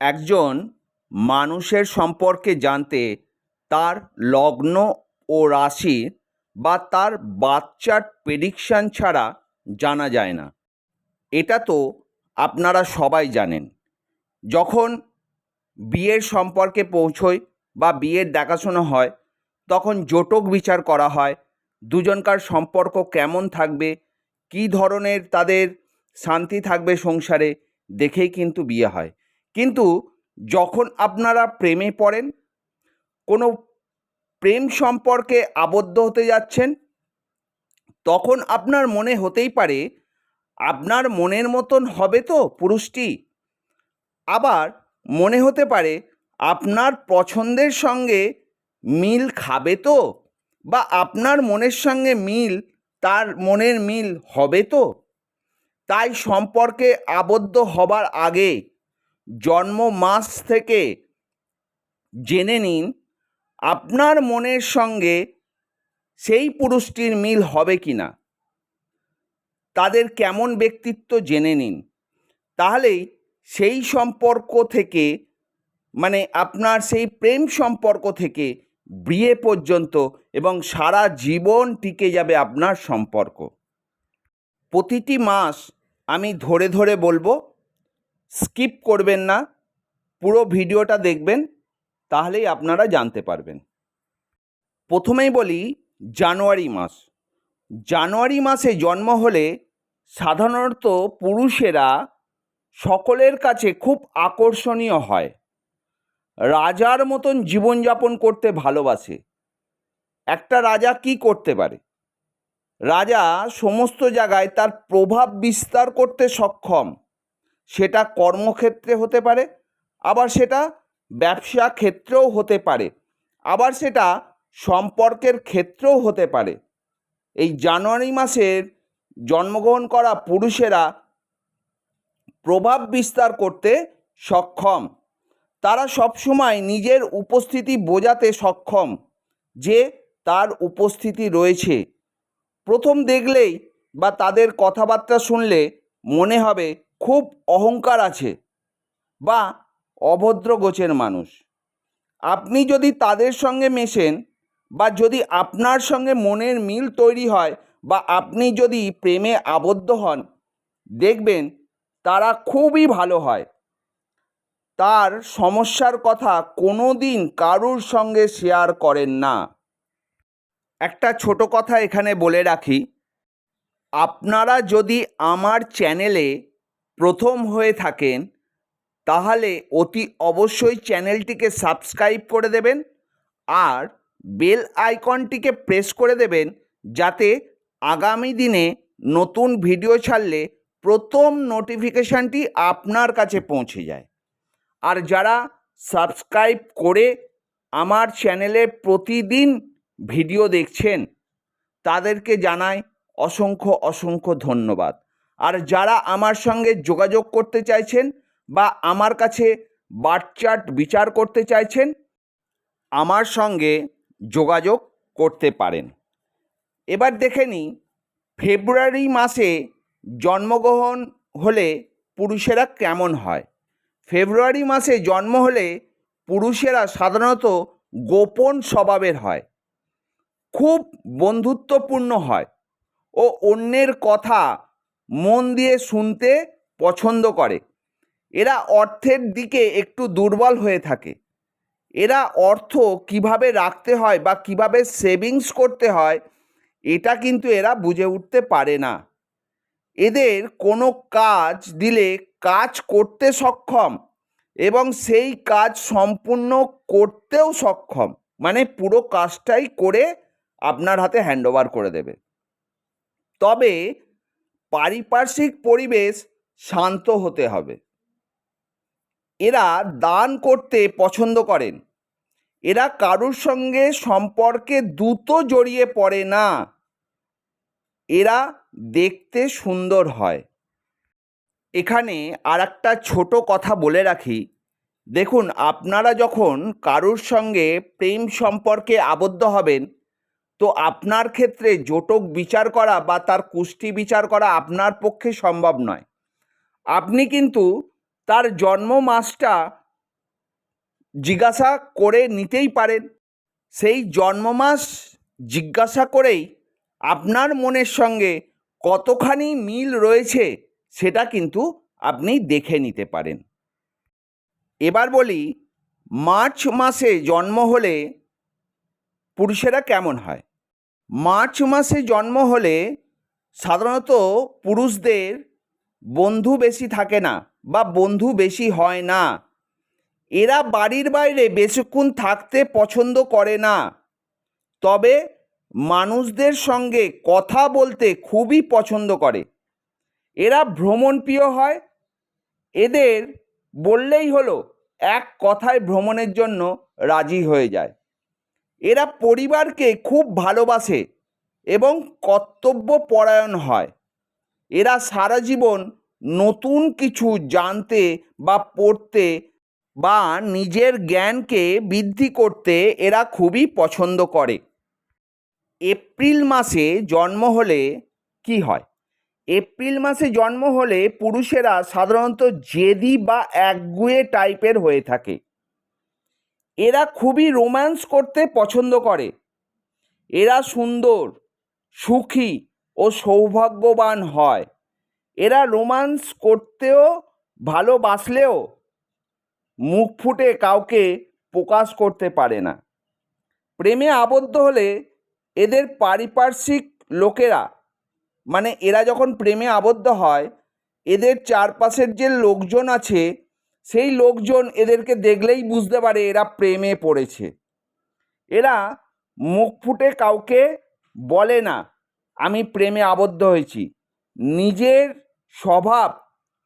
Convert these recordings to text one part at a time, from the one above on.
একজন মানুষের সম্পর্কে জানতে তার লগ্ন ও রাশি বা তার বাচ্চার প্রেডিকশান ছাড়া জানা যায় না। এটা তো আপনারা সবাই জানেন। যখন বিয়ের সম্পর্কে পৌঁছয় বা বিয়ের দেখাশোনা হয়, তখন জোটক বিচার করা হয়, দুজনকার সম্পর্ক কেমন থাকবে, কী ধরনের তাদের শান্তি থাকবে সংসারে, দেখেই কিন্তু বিয়ে হয়। কিন্তু যখন আপনারা প্রেমে পড়েন, কোনো প্রেম সম্পর্কে আবদ্ধ হতে যাচ্ছেন, তখন আপনার মনে হতেই পারে, আপনার মনের মতন হবে তো পুরুষটি। আবার মনে হতে পারে, আপনার পছন্দের সঙ্গে মিল খাবে তো, বা আপনার মনের সঙ্গে মিল, তার মনের মিল হবে তো। তাই সম্পর্কে আবদ্ধ হবার আগে জন্ম মাস থেকে জেনে নিন, আপনার মনের সঙ্গে সেই পুরুষটির মিল হবে কি না তাদের কেমন ব্যক্তিত্ব জেনে নিন। তাহলেই সেই সম্পর্ক থেকে মানে আপনার সেই প্রেম সম্পর্ক থেকে বিয়ে পর্যন্ত এবং সারা জীবন টিকে যাবে আপনার সম্পর্ক। প্রতিটি মাস আমি ধরে ধরে বলব স্কিপ করবেন না, পুরো ভিডিওটা দেখবেন, তাহলেই আপনারা জানতে পারবেন। প্রথমেই বলি, জানুয়ারি মাস। জানুয়ারি মাসে জন্ম হলে সাধারণত পুরুষেরা সকলের কাছে খুব আকর্ষণীয় হয়। রাজার মতন জীবনযাপন করতে ভালোবাসে। একটা রাজা কি করতে পারে? রাজা সমস্ত জায়গায় তার প্রভাব বিস্তার করতে সক্ষম। সেটা কর্মক্ষেত্রে হতে পারে, আবার সেটা ব্যবসা ক্ষেত্রেও হতে পারে, আবার সেটা সম্পর্কের ক্ষেত্রেও হতে পারে। এই জানুয়ারি মাসের জন্মগ্রহণ করা পুরুষেরা প্রভাব বিস্তার করতে সক্ষম। তারা সবসময় নিজের উপস্থিতি বোঝাতে সক্ষম যে তার উপস্থিতি রয়েছে। প্রথম দেখলেই বা তাদের কথাবার্তা শুনলে মনে হবে খুব অহংকার আছে বা অভদ্র গোছের মানুষ। আপনি যদি তাদের সঙ্গে মেশেন বা যদি আপনার সঙ্গে মনের মিল তৈরি হয় বা আপনি যদি প্রেমে আবদ্ধ হন, দেখবেন তারা খুবই ভালো হয়। তার সমস্যার কথা কোনো দিন কারুর সঙ্গে শেয়ার করেন না। একটা ছোট কথা এখানে বলে রাখি। আপনারা যদি আমার চ্যানেলে প্রথম হয়ে থাকেন, তাহলে অতি অবশ্যই চ্যানেলটিকে সাবস্ক্রাইব করে দেবেন আর বেল আইকনটিকে প্রেস করে দেবেন যাতে আগামী দিনে নতুন ভিডিও ছাড়লে প্রথম নোটিফিকেশানটি আপনার কাছে পৌঁছে যায়। আর যারা সাবস্ক্রাইব করে আমার চ্যানেলে প্রতিদিন ভিডিও দেখছেন, তাদেরকে জানাই অসংখ্য অসংখ্য ধন্যবাদ। আর যারা আমার সঙ্গে যোগাযোগ করতে চাইছেন বা আমার কাছে বার্থচার্ট বিচার করতে চাইছেন, আমার সঙ্গে যোগাযোগ করতে পারেন। এবার দেখে নিই, ফেব্রুয়ারি মাসে জন্মগ্রহণ হলে পুরুষেরা কেমন হয়? ফেব্রুয়ারি মাসে জন্ম হলে পুরুষেরা সাধারণত গোপন স্বভাবের হয়, খুব বন্ধুত্বপূর্ণ হয় ও অন্যের কথা মন দিয়ে শুনতে পছন্দ করে। এরা অর্থের দিকে একটু দুর্বল হয়ে থাকে। এরা অর্থ কীভাবে রাখতে হয় বা কীভাবে সেভিংস করতে হয়, এটা কিন্তু এরা বুঝে উঠতে পারে না। এদের কোনো কাজ দিলে কাজ করতে সক্ষম এবং সেই কাজ সম্পূর্ণ করতেও সক্ষম। মানে পুরো কাজটাই করে আপনার হাতে হ্যান্ডওভার করে দেবে। তবে পারিপার্শ্বিক পরিবেশ শান্ত হতে হবে। এরা দান করতে পছন্দ করেন। এরা কারুর সঙ্গে সম্পর্কে দ্রুত জড়িয়ে পড়ে না। এরা দেখতে সুন্দর হয়। এখানে আর একটা ছোট কথা বলে রাখি। দেখুন, আপনারা যখন কারুর সঙ্গে প্রেম সম্পর্কে আবদ্ধ হবেন তো আপনার ক্ষেত্রে জোটক বিচার করা বা তার কুষ্টি বিচার করা আপনার পক্ষে সম্ভব নয়। আপনি কিন্তু তার জন্ম মাসটা জিজ্ঞাসা করে নিতেই পারেন। সেই জন্মমাস জিজ্ঞাসা করেই আপনার মনের সঙ্গে কতখানি মিল রয়েছে সেটা কিন্তু আপনি দেখে নিতে পারেন। এবার বলি, মার্চ মাসে জন্ম হলে পুরুষেরা কেমন হয়? মার্চ মাসে জন্ম হলে সাধারণত পুরুষদের বন্ধু বেশি থাকে না বা বন্ধু বেশি হয় না। এরা বাড়ির বাইরে বেশিক্ষণ থাকতে পছন্দ করে না। তবে মানুষদের সঙ্গে কথা বলতে খুবই পছন্দ করে। এরা ভ্রমণপ্রিয় হয়। এদের বললেই হলো, এক কথায় ভ্রমণের জন্য রাজি হয়ে যায়। এরা পরিবারকে খুব ভালোবাসে এবং কর্তব্যপরায়ণ হয়। এরা সারা জীবন নতুন কিছু জানতে বা পড়তে বা নিজের জ্ঞানকে বৃদ্ধি করতে এরা খুবই পছন্দ করে। এপ্রিল মাসে জন্ম হলে কি হয়? এপ্রিল মাসে জন্ম হলে পুরুষেরা সাধারণত জেদি বা একগুয়ে টাইপের হয়ে থাকে। এরা খুবই রোম্যান্স করতে পছন্দ করে। এরা সুন্দর, সুখী ও সৌভাগ্যবান হয়। এরা রোম্যান্স করতেও ভালোবাসলেও মুখ ফুটে কাউকে প্রকাশ করতে পারে না। প্রেমে আবদ্ধ হলে এদের পারিপার্শ্বিক লোকেরা মানে এরা যখন প্রেমে আবদ্ধ হয়, এদের চারপাশের যে লোকজন আছে সেই লোকজন এদেরকে দেখলেই বুঝতে পারে এরা প্রেমে পড়েছে। এরা মুখ ফুটে কাউকে বলে না, আমি প্রেমে আবদ্ধ হয়েছি। নিজের স্বভাব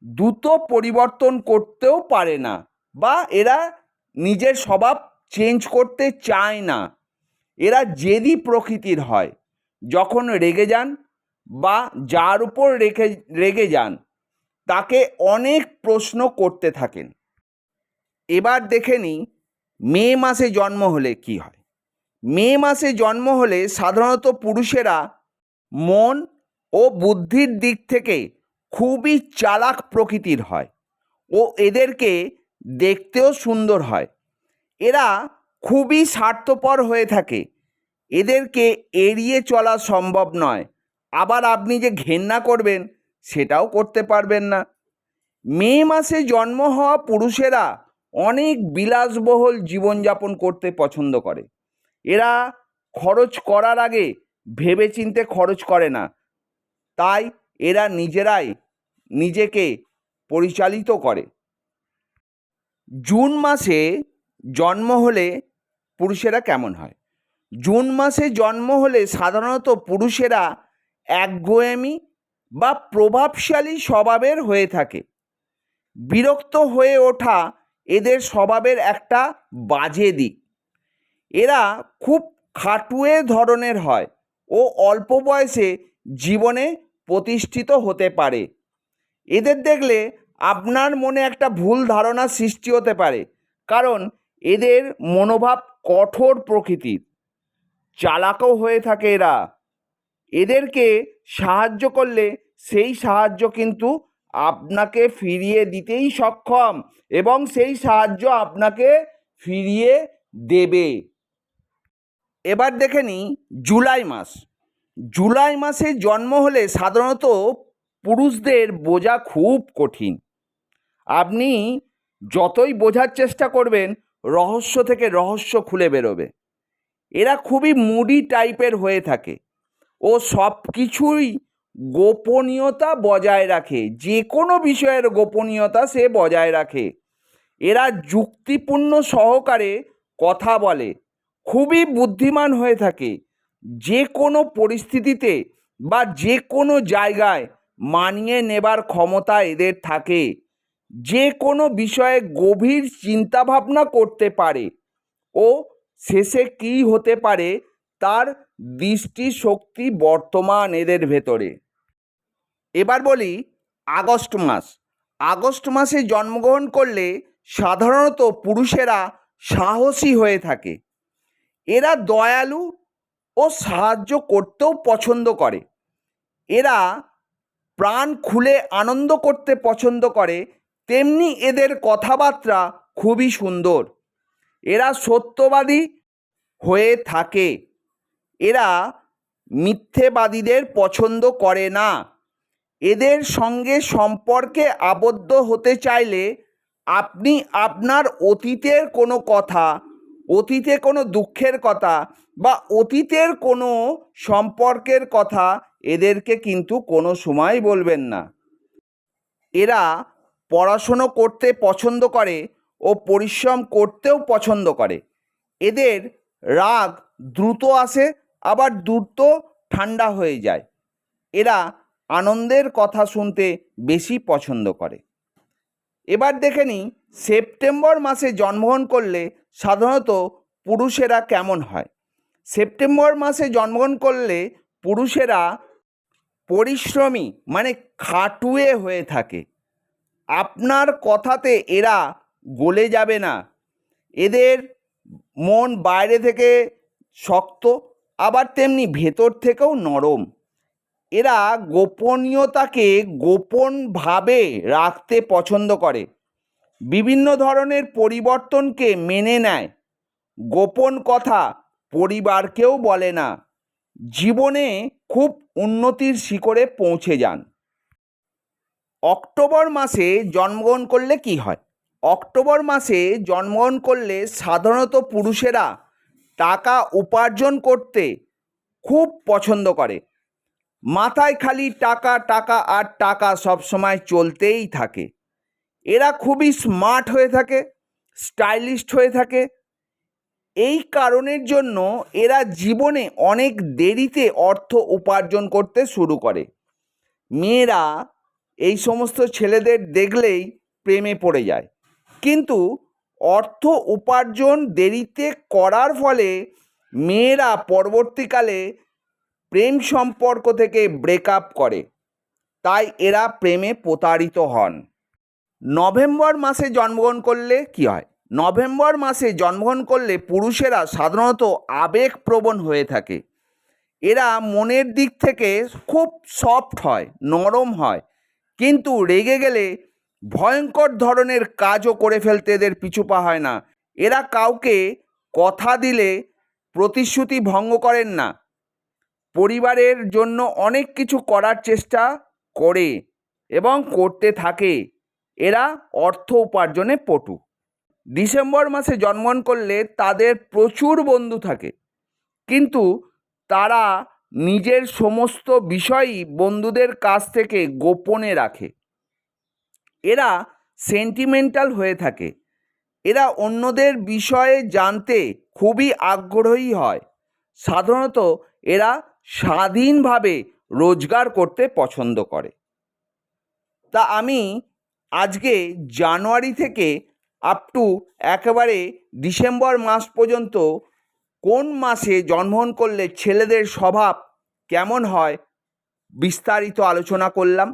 দ্রুত পরিবর্তন করতেও পারে না বা এরা নিজের স্বভাব চেঞ্জ করতে চায় না। এরা জেদি প্রকৃতির হয়, যখন রেগে যান বা যার উপর রেখে, রেগে যান। তাকে অনেক প্রশ্ন করতে থাকেন। এবার দেখে নিই, মে মাসে জন্ম হলে কি হয়? মে মাসে জন্ম হলে সাধারণত পুরুষেরা মন ও বুদ্ধির দিক থেকে খুবই চালাক প্রকৃতির হয় ও এদেরকে দেখতেও সুন্দর হয়। এরা খুবই স্বার্থপর হয়ে থাকে। এদেরকে এড়িয়ে চলা সম্ভব নয়। আবার আপনি যে ঘেন্না করবেন সেটাও করতে পারবেন না। মে মাসে জন্ম হওয়া পুরুষেরা অনেক বিলাসবহুল জীবনযাপন করতে পছন্দ করে। এরা খরচ করার আগে ভেবেচিন্তে খরচ করে না। তাই এরা নিজেরাই নিজেকে পরিচালিত করে। জুন মাসে জন্ম হলে পুরুষেরা কেমন হয়? জুন মাসে জন্ম হলে সাধারণত পুরুষেরা একগুয়েমি বা প্রভাবশালী স্বভাবের হয়ে থাকে। বিরক্ত হয়ে ওঠা এদের স্বভাবের একটা বাজে দিক। এরা খুব খাটুয়ে ধরনের হয় ও অল্প বয়সে জীবনে প্রতিষ্ঠিত হতে পারে। এদের দেখলে আপনার মনে একটা ভুল ধারণা সৃষ্টি হতে পারে, কারণ এদের মনোভাব কঠোর প্রকৃতির। চালাকও হয়ে থাকে এরা। এদেরকে সাহায্য করলে সেই সাহায্য কিন্তু আপনাকে ফিরিয়ে দিতেই সক্ষম এবং সেই সাহায্য আপনাকে ফিরিয়ে দেবে। এবার দেখে নিই জুলাই মাস। জুলাই মাসে জন্ম হলে সাধারণত পুরুষদের বোঝা খুব কঠিন। আপনি যতই বোঝার চেষ্টা করবেন, রহস্য থেকে রহস্য খুলে বেরোবে। এরা খুবই মুডি টাইপের হয়ে থাকে। ও সব কিছুই গোপনীয়তা বজায় রাখে। যে কোনো বিষয়ের গোপনীয়তা সে বজায় রাখে। এরা যুক্তিপূর্ণ সহকারে কথা বলে, খুবই বুদ্ধিমান হয়ে থাকে। যে কোনো পরিস্থিতিতে বা যে কোনো জায়গায় মানিয়ে নেবার ক্ষমতা এদের থাকে। যে কোনো বিষয়ে গভীর চিন্তাভাবনা করতে পারে। ও শেষে কী হতে পারে তার দৃষ্টিশক্তি বর্তমান এদের ভেতরে। এবার বলি আগস্ট মাস। আগস্ট মাসে জন্মগ্রহণ করলে সাধারণত পুরুষেরা সাহসী হয়ে থাকে। এরা দয়ালু ও সাহায্য করতেও পছন্দ করে। এরা প্রাণ খুলে আনন্দ করতে পছন্দ করে। তেমনি এদের কথাবার্তা খুবই সুন্দর। এরা সত্যবাদী হয়ে থাকে। এরা মিথ্যেবাদীদের পছন্দ করে না। এদের সঙ্গে সম্পর্কে আবদ্ধ হতে চাইলে আপনি আপনার অতীতের কোনো কথা, অতীতে কোনো দুঃখের কথা বা অতীতের কোনো সম্পর্কের কথা এদেরকে কিন্তু কোনো সময় বলবেন না। এরা পড়াশুনো করতে পছন্দ করে ও পরিশ্রম করতেও পছন্দ করে। এদের রাগ দ্রুত আসে আবার দ্রুত ঠান্ডা হয়ে যায়। এরা আনন্দের কথা শুনতে বেশি পছন্দ করে। এবার দেখে নিই, সেপ্টেম্বর মাসে জন্মগ্রহণ করলে সাধারণত পুরুষেরা কেমন হয়? সেপ্টেম্বর মাসে জন্মগ্রহণ করলে পুরুষেরা পরিশ্রমী মানে খাটুয়ে হয়ে থাকে। আপনার কথাতে এরা গলে যাবে না। এদের মন বাইরে থেকে শক্ত আবার তেমনি ভেতর থেকেও নরম। এরা গোপনীয়তাকে গোপনভাবে রাখতে পছন্দ করে। বিভিন্ন ধরনের পরিবর্তনকে মেনে নেয়। গোপন কথা পরিবারকেও বলে না। জীবনে খুব উন্নতির শিখরে পৌঁছে যান। অক্টোবর মাসে জন্মগ্রহণ করলে কি হয়? অক্টোবর মাসে জন্মগ্রহণ করলে সাধারণত পুরুষেরা টাকা উপার্জন করতে খুব পছন্দ করে। মাথায় খালি টাকা টাকা আর টাকা সবসময় চলতেই থাকে। এরা খুবই স্মার্ট হয়ে থাকে স্টাইলিস্ট হয়ে থাকে। এই কারণের জন্য এরা জীবনে অনেক দেরিতে অর্থ উপার্জন করতে শুরু করে। মেয়েরা এই সমস্ত ছেলেদের দেখলেই প্রেমে পড়ে যায়। কিন্তু অর্থ উপার্জন দেরিতে করার ফলে মেয়েরা পরবর্তীকালে প্রেম সম্পর্ক থেকে ব্রেকআপ করে। তাই এরা প্রেমে প্রতারিত হন। নভেম্বর মাসে জন্মগ্রহণ করলে কি হয়? নভেম্বর মাসে জন্মগ্রহণ করলে পুরুষেরা সাধারণত আবেগপ্রবণ হয়ে থাকে। এরা মনের দিক থেকে খুব সফট হয়, নরম হয়। কিন্তু রেগে গেলে ভয়ঙ্কর ধরনের কাজও করে ফেলতে এদের পিছুপা হয় না। এরা কাউকে কথা দিলে প্রতিশ্রুতি ভঙ্গ করেন না। পরিবারের জন্য অনেক কিছু করার চেষ্টা করে এবং করতে থাকে। এরা অর্থ উপার্জনে পটু। ডিসেম্বর মাসে জন্মগ্রহণ করলে তাদের প্রচুর বন্ধু থাকে। কিন্তু তারা নিজের সমস্ত বিষয়ই বন্ধুদের কাছ থেকে গোপনে রাখে। এরা সেন্টিমেন্টাল হয়ে থাকে। এরা অন্যদের বিষয়ে জানতে খুবই আগ্রহী হয়। সাধারণত এরা স্বাধীনভাবে রোজগার করতে পছন্দ করে। তা আমি আজকে জানুয়ারি থেকে আপ টু একেবারে ডিসেম্বর মাস পর্যন্ত কোন মাসে জন্মগ্রহণ করলে ছেলেদের স্বভাব কেমন হয় বিস্তারিত আলোচনা করলাম।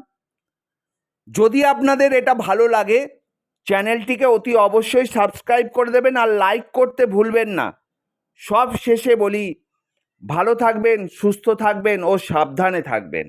যদি আপনাদের এটা ভালো লাগে, চ্যানেলটিকে অতি অবশ্যই সাবস্ক্রাইব করে দেবেন আর লাইক করতে ভুলবেন না। সব শেষে বলি, ভালো থাকবেন, সুস্থ থাকবেন ও সাবধানে থাকবেন।